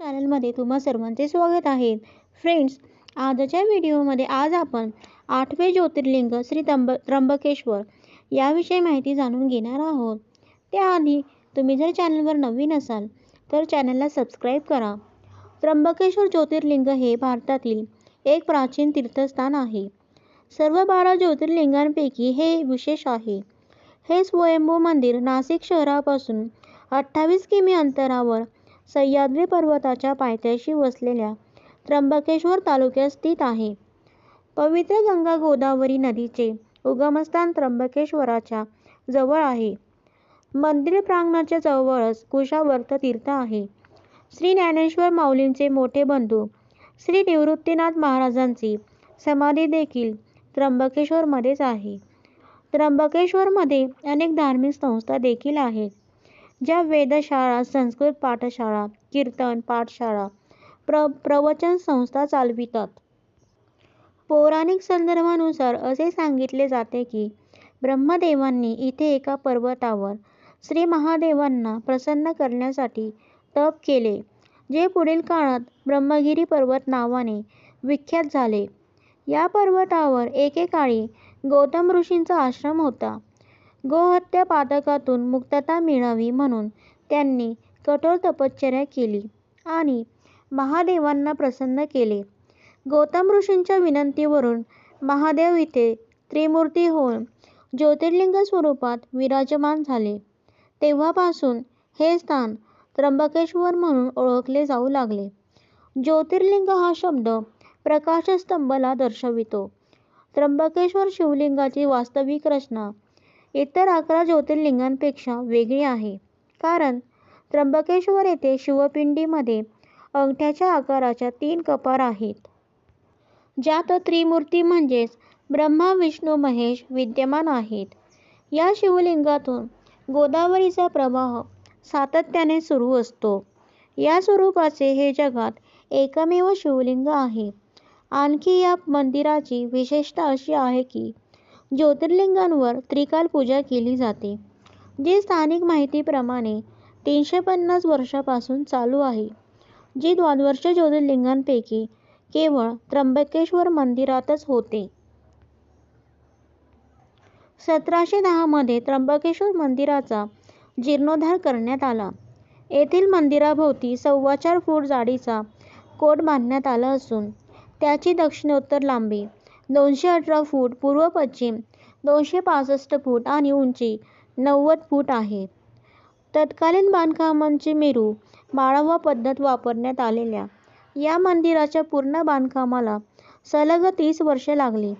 चॅनलमध्ये तुम्हा सर्वांचे स्वागत आहे. फ्रेंड्स आजच्या व्हिडिओमध्ये आज आपण आठवे ज्योतिर्लिंग श्री त्र्यंब त्र्यंबकेश्वर याविषयी माहिती जाणून घेणार आहोत. त्याआधी तुम्ही जर चॅनलवर नवीन असाल तर चॅनलला सबस्क्राईब करा. त्र्यंबकेश्वर ज्योतिर्लिंग हे भारतातील एक प्राचीन तीर्थस्थान आहे. सर्व बारा ज्योतिर्लिंगांपैकी हे विशेष आहे. हे स्वयंभू मंदिर नाशिक शहरापासून अठ्ठावीस किमी अंतरावर सह्याद्री पर्वताच्या पायथ्याशी वसलेल्या त्र्यंबकेश्वर तालुक्यात स्थित आहे. पवित्र गंगा गोदावरी नदीचे उगमस्थान त्र्यंबकेश्वराच्या जवळ आहे. मंदिर प्रांगणाच्या जवळच कुशावर्त तीर्थ आहे. श्री ज्ञानेश्वर माऊलींचे मोठे बंधू श्री निवृत्तीनाथ महाराजांची समाधी देखील त्र्यंबकेश्वरमध्येच आहे. त्र्यंबकेश्वरमध्ये अनेक धार्मिक संस्था देखील आहेत. ज्या वेधशाळा, संस्कृत पाठशाळा, कीर्तन पाठशाळा, प्र प्रवचन संस्था चालवितात. पौराणिक संदर्भानुसार असे सांगितले जाते की ब्रह्मदेवांनी इथे एका पर्वतावर श्री महादेवांना प्रसन्न करण्यासाठी तप केले, जे पुढील काळात ब्रह्मगिरी पर्वत नावाने विख्यात झाले. या पर्वतावर एकेकाळी गौतम ऋषींचा आश्रम होता. गोहत्या पातकातून मुक्तता मिळावी म्हणून त्यांनी कठोर तपश्चर्या केली आणि महादेवांना प्रसन्न केले. गौतम ऋषींच्या विनंतीवरून महादेव इथे त्रिमूर्ती होऊन ज्योतिर्लिंग स्वरूपात विराजमान झाले. तेव्हापासून हे स्थान त्र्यंबकेश्वर म्हणून ओळखले जाऊ लागले. ज्योतिर्लिंग हा शब्द प्रकाशस्तंभला दर्शवितो. त्र्यंबकेश्वर शिवलिंगाची वास्तविक रचना इतर अकरा ज्योतिर्लिंगांपेक्षा वेगळी आहे. कारण त्र्यंबकेश्वर येथे शिवपिंडीमध्ये अंगठ्याच्या आकाराच्या तीन कपार आहेत. ज्यात त्रिमूर्ती म्हणजेच ब्रह्मा, विष्णू, महेश विद्यमान आहेत. या शिवलिंगातून गोदावरीचा प्रवाह सातत्याने सुरू असतो. या स्वरूपाचे हे जगात एकमेव शिवलिंग आहे. आणखी या मंदिराची विशेषता अशी आहे की ज्योतिर्लिंगांवर त्रिकाल पूजा केली जाते, जी स्थानिक माहितीप्रमाणे तीनशे पन्नास वर्षापासून चालू आहे, जी द्वादश ज्योतिर्लिंगांपैकी केवळ त्र्यंबकेश्वर मंदिरातच होते. सतराशे दहामध्ये त्र्यंबकेश्वर मंदिराचा जीर्णोद्धार करण्यात आला. येथील मंदिराभोवती सव्वाचार फूट जाडीचा कोट बांधण्यात आला असून त्याची दक्षिणोत्तर लांबी दोनशे अठरा फूट, पूर्व-पश्चिम दोनशे पासष्ट फूट आणि उंची नव्वद फूट आहे. तत्कालीन बांधकामांची मेरू माळवा पद्धत वापरण्यात आलेल्या या मंदिराच्या पूर्ण बांधकामाला सलग तीस वर्षे लागली.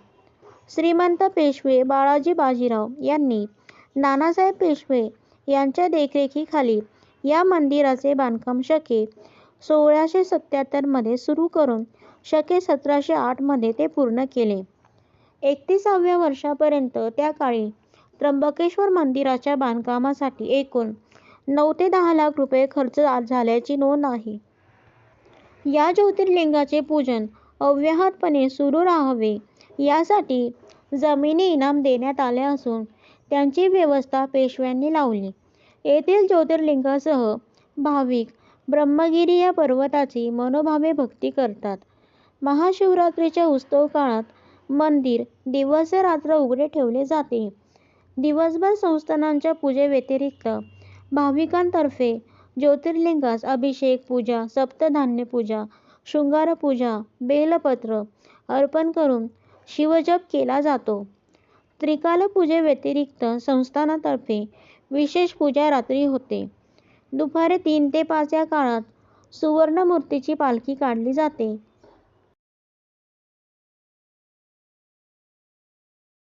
श्रीमंत पेशवे बाळाजी बाजीराव यांनी नानासाहेब पेशवे यांच्या देखरेखीखाली या मंदिराचे बांधकाम शके सोळाशे सत्याहत्तरमध्ये सुरू करून शके सतराशे आठमध्ये ते पूर्ण केले. एकतीसाव्या वर्षापर्यंत त्या काळी त्र्यंबकेश्वर मंदिराच्या बांधकामासाठी एकूण नऊ ते दहा लाख रुपये खर्च झाल्याची नोंद आहे. या ज्योतिर्लिंगाचे पूजन अव्याहतपणे सुरू राहावे यासाठी जमिनी इनाम देण्यात आले असून त्यांची व्यवस्था पेशव्यांनी लावली. येथील ज्योतिर्लिंगासह भाविक ब्रह्मगिरी या पर्वताची मनोभावे भक्ती करतात. महाशिवरात्रीच्या उत्सव काळात मंदिर दिवसरात्र उघडे ठेवले जाते. दिवसभर संस्थानांच्या पूजेव्यतिरिक्त भाविकांतर्फे ज्योतिर्लिंगास अभिषेक, पूजा, सप्तधान्य पूजा, शृंगार पूजा, बेलपत्र अर्पण करून शिवजप केला जातो. त्रिकाल पूजेव्यतिरिक्त संस्थानातर्फे विशेष पूजा रात्री होते. दुपारी तीन ते पाच या काळात सुवर्णमूर्तीची पालखी काढली जाते.